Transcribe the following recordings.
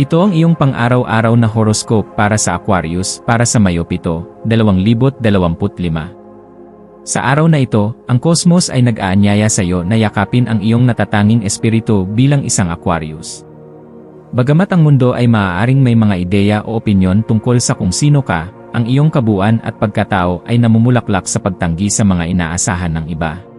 Ito ang iyong pang-araw-araw na horoscope para sa Aquarius para sa Mayo 7, 2025. Sa araw na ito, ang kosmos ay nag-aanyaya sa iyo na yakapin ang iyong natatanging espiritu bilang isang Aquarius. Bagamat ang mundo ay maaaring may mga ideya o opinyon tungkol sa kung sino ka, ang iyong kabuuan at pagkatao ay namumulaklak sa pagtanggi sa mga inaasahan ng iba.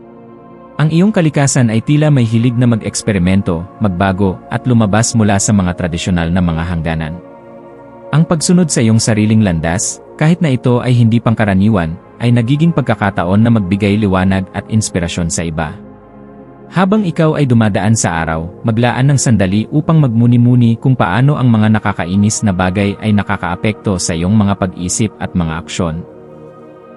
Ang iyong kalikasan ay tila may hilig na mag-eksperimento, magbago, at lumabas mula sa mga tradisyonal na mga hangganan. Ang pagsunod sa iyong sariling landas, kahit na ito ay hindi pangkaraniwan, ay nagiging pagkakataon na magbigay liwanag at inspirasyon sa iba. Habang ikaw ay dumadaan sa araw, maglaan ng sandali upang magmuni-muni kung paano ang mga nakakainis na bagay ay nakakaapekto sa iyong mga pag-isip at mga aksyon.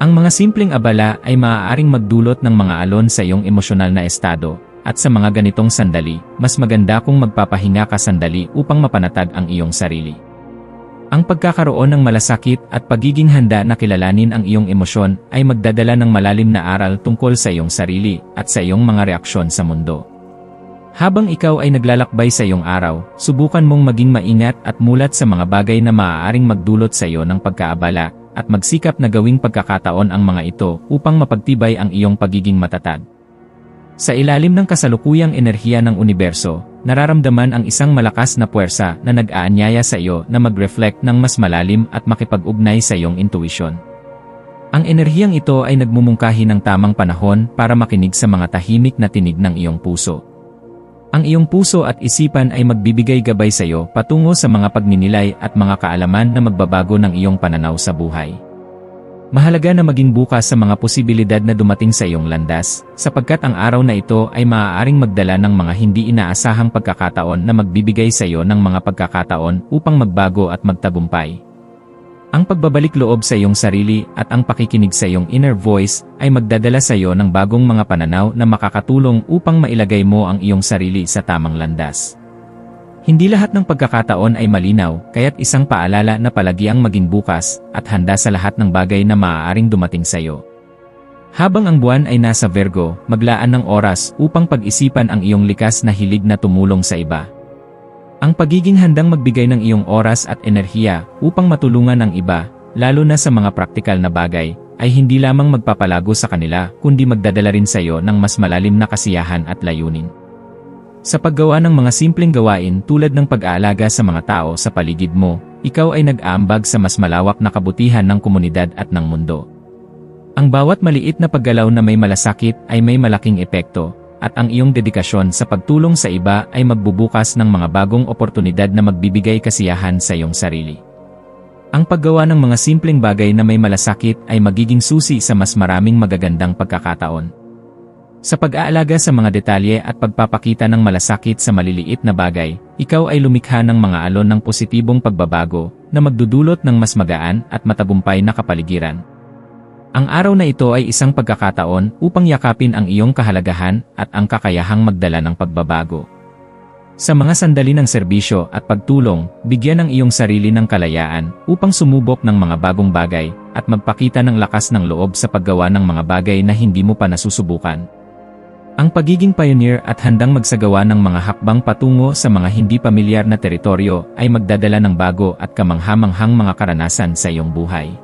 Ang mga simpleng abala ay maaaring magdulot ng mga alon sa iyong emosyonal na estado, at sa mga ganitong sandali, mas maganda kung magpapahinga ka sandali upang mapanatag ang iyong sarili. Ang pagkakaroon ng malasakit at pagiging handa na kilalanin ang iyong emosyon ay magdadala ng malalim na aral tungkol sa iyong sarili at sa iyong mga reaksyon sa mundo. Habang ikaw ay naglalakbay sa iyong araw, subukan mong maging maingat at mulat sa mga bagay na maaaring magdulot sa iyo ng pagkaabala at magsikap na gawing pagkakataon ang mga ito upang mapagtibay ang iyong pagiging matatag. Sa ilalim ng kasalukuyang enerhiya ng universo, nararamdaman ang isang malakas na puwersa na nag-aanyaya sa iyo na mag-reflect ng mas malalim at makipag-ugnay sa iyong intuition. Ang enerhiyang ito ay nagmumungkahi ng tamang panahon para makinig sa mga tahimik na tinig ng iyong puso. Ang iyong puso at isipan ay magbibigay gabay sa iyo patungo sa mga pagninilay at mga kaalaman na magbabago ng iyong pananaw sa buhay. Mahalaga na maging bukas sa mga posibilidad na dumating sa iyong landas, sapagkat ang araw na ito ay maaaring magdala ng mga hindi inaasahang pagkakataon na magbibigay sa iyo ng mga pagkakataon upang magbago at magtagumpay. Ang pagbabalik loob sa iyong sarili at ang pakikinig sa iyong inner voice ay magdadala sa iyo ng bagong mga pananaw na makakatulong upang mailagay mo ang iyong sarili sa tamang landas. Hindi lahat ng pagkakataon ay malinaw, kaya't isang paalala na palagi ang maging bukas at handa sa lahat ng bagay na maaaring dumating sa iyo. Habang ang buwan ay nasa Virgo, maglaan ng oras upang pag-isipan ang iyong likas na hilig na tumulong sa iba. Ang pagiging handang magbigay ng iyong oras at enerhiya upang matulungan ang iba, lalo na sa mga praktikal na bagay, ay hindi lamang magpapalago sa kanila kundi magdadala rin sa iyo ng mas malalim na kasiyahan at layunin. Sa paggawa ng mga simpleng gawain tulad ng pag-aalaga sa mga tao sa paligid mo, ikaw ay nag-aambag sa mas malawak na kabutihan ng komunidad at ng mundo. Ang bawat maliit na paggalaw na may malasakit ay may malaking epekto, at ang iyong dedikasyon sa pagtulong sa iba ay magbubukas ng mga bagong oportunidad na magbibigay kasiyahan sa iyong sarili. Ang paggawa ng mga simpleng bagay na may malasakit ay magiging susi sa mas maraming magagandang pagkakataon. Sa pag-aalaga sa mga detalye at pagpapakita ng malasakit sa maliliit na bagay, ikaw ay lumikha ng mga alon ng positibong pagbabago na magdudulot ng mas magaan at matagumpay na kapaligiran. Ang araw na ito ay isang pagkakataon upang yakapin ang iyong kahalagahan at ang kakayahang magdala ng pagbabago. Sa mga sandali ng serbisyo at pagtulong, bigyan ang iyong sarili ng kalayaan upang sumubok ng mga bagong bagay at magpakita ng lakas ng loob sa paggawa ng mga bagay na hindi mo pa nasusubukan. Ang pagiging pioneer at handang magsagawa ng mga hakbang patungo sa mga hindi pamilyar na teritoryo ay magdadala ng bago at kamanghamanghang mga karanasan sa iyong buhay.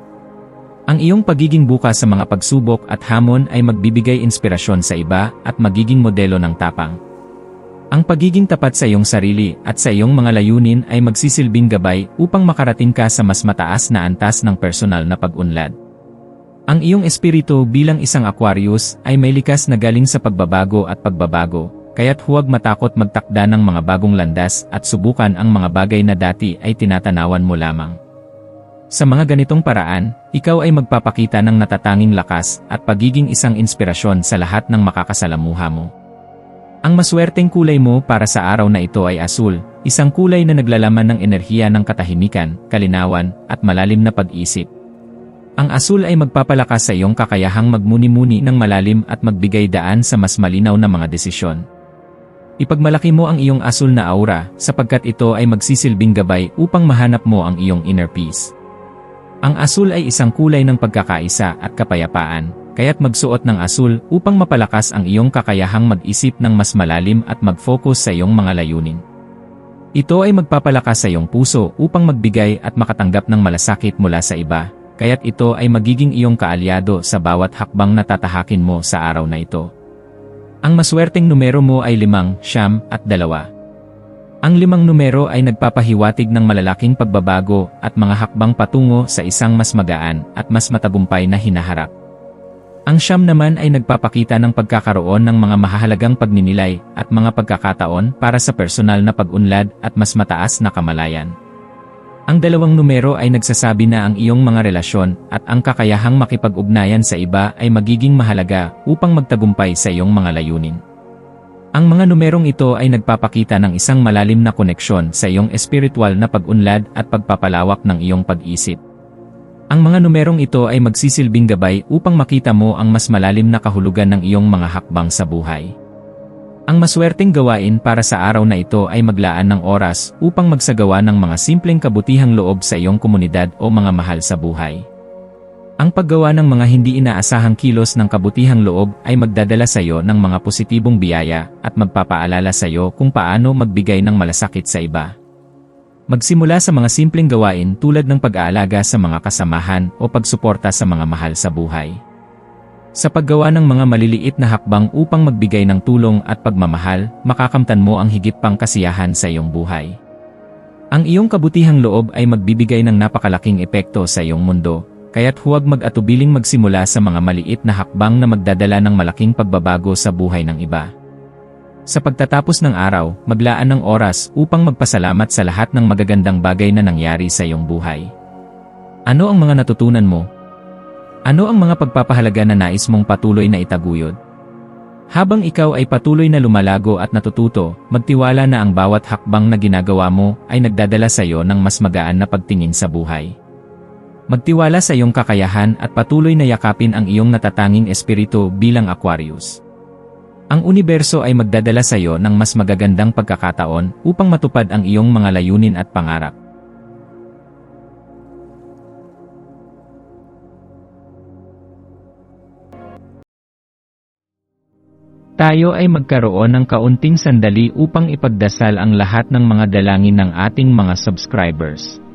Ang iyong pagiging bukas sa mga pagsubok at hamon ay magbibigay inspirasyon sa iba at magiging modelo ng tapang. Ang pagiging tapat sa iyong sarili at sa iyong mga layunin ay magsisilbing gabay upang makarating ka sa mas mataas na antas ng personal na pag-unlad. Ang iyong espiritu bilang isang Aquarius ay may likas na galing sa pagbabago at pagbabago, kaya't huwag matakot magtakda ng mga bagong landas at subukan ang mga bagay na dati ay tinatanawan mo lamang. Sa mga ganitong paraan, ikaw ay magpapakita ng natatanging lakas at pagiging isang inspirasyon sa lahat ng makakasalamuha mo. Ang maswerteng kulay mo para sa araw na ito ay asul, isang kulay na naglalaman ng enerhiya ng katahimikan, kalinawan, at malalim na pag-isip. Ang asul ay magpapalakas sa iyong kakayahang magmuni-muni ng malalim at magbigay daan sa mas malinaw na mga desisyon. Ipagmalaki mo ang iyong asul na aura sapagkat ito ay magsisilbing gabay upang mahanap mo ang iyong inner peace. Ang asul ay isang kulay ng pagkakaisa at kapayapaan, kaya't magsuot ng asul upang mapalakas ang iyong kakayahang mag-isip ng mas malalim at mag-focus sa iyong mga layunin. Ito ay magpapalakas sa iyong puso upang magbigay at makatanggap ng malasakit mula sa iba, kaya't ito ay magiging iyong kaalyado sa bawat hakbang na tatahakin mo sa araw na ito. Ang maswerteng numero mo ay limang, siyam, at dalawa. Ang limang numero ay nagpapahiwatig ng malalaking pagbabago at mga hakbang patungo sa isang mas magaan at mas matagumpay na hinaharap. Ang siyam naman ay nagpapakita ng pagkakaroon ng mga mahahalagang pagninilay at mga pagkakataon para sa personal na pag-unlad at mas mataas na kamalayan. Ang dalawang numero ay nagsasabi na ang iyong mga relasyon at ang kakayahang makipag-ugnayan sa iba ay magiging mahalaga upang magtagumpay sa iyong mga layunin. Ang mga numerong ito ay nagpapakita ng isang malalim na koneksyon sa iyong espiritual na pag-unlad at pagpapalawak ng iyong pag-isip. Ang mga numerong ito ay magsisilbing gabay upang makita mo ang mas malalim na kahulugan ng iyong mga hakbang sa buhay. Ang maswerteng gawain para sa araw na ito ay maglaan ng oras upang magsagawa ng mga simpleng kabutihang loob sa iyong komunidad o mga mahal sa buhay. Ang paggawa ng mga hindi inaasahang kilos ng kabutihang loob ay magdadala sa iyo ng mga positibong biyaya at magpapaalala sa iyo kung paano magbigay ng malasakit sa iba. Magsimula sa mga simpleng gawain tulad ng pag-aalaga sa mga kasamahan o pagsuporta sa mga mahal sa buhay. Sa paggawa ng mga maliliit na hakbang upang magbigay ng tulong at pagmamahal, makakamtan mo ang higit pang kasiyahan sa iyong buhay. Ang iyong kabutihang loob ay magbibigay ng napakalaking epekto sa iyong mundo, kaya't huwag mag-atubiling magsimula sa mga maliit na hakbang na magdadala ng malaking pagbabago sa buhay ng iba. Sa pagtatapos ng araw, maglaan ng oras upang magpasalamat sa lahat ng magagandang bagay na nangyari sa iyong buhay. Ano ang mga natutunan mo ano ang mga pagpapahalaga na nais mong patuloy na itaguyod? Habang ikaw ay patuloy na lumalago at natututo, magtiwala na ang bawat hakbang na ginagawa mo ay nagdadala sa iyo ng mas magaan na pagtingin sa buhay. Magtiwala sa iyong kakayahan at patuloy na yakapin ang iyong natatanging espiritu bilang Aquarius. Ang universo ay magdadala sa iyo ng mas magagandang pagkakataon upang matupad ang iyong mga layunin at pangarap. Tayo ay magkaroon ng kaunting sandali upang ipagdasal ang lahat ng mga dalangin ng ating mga subscribers,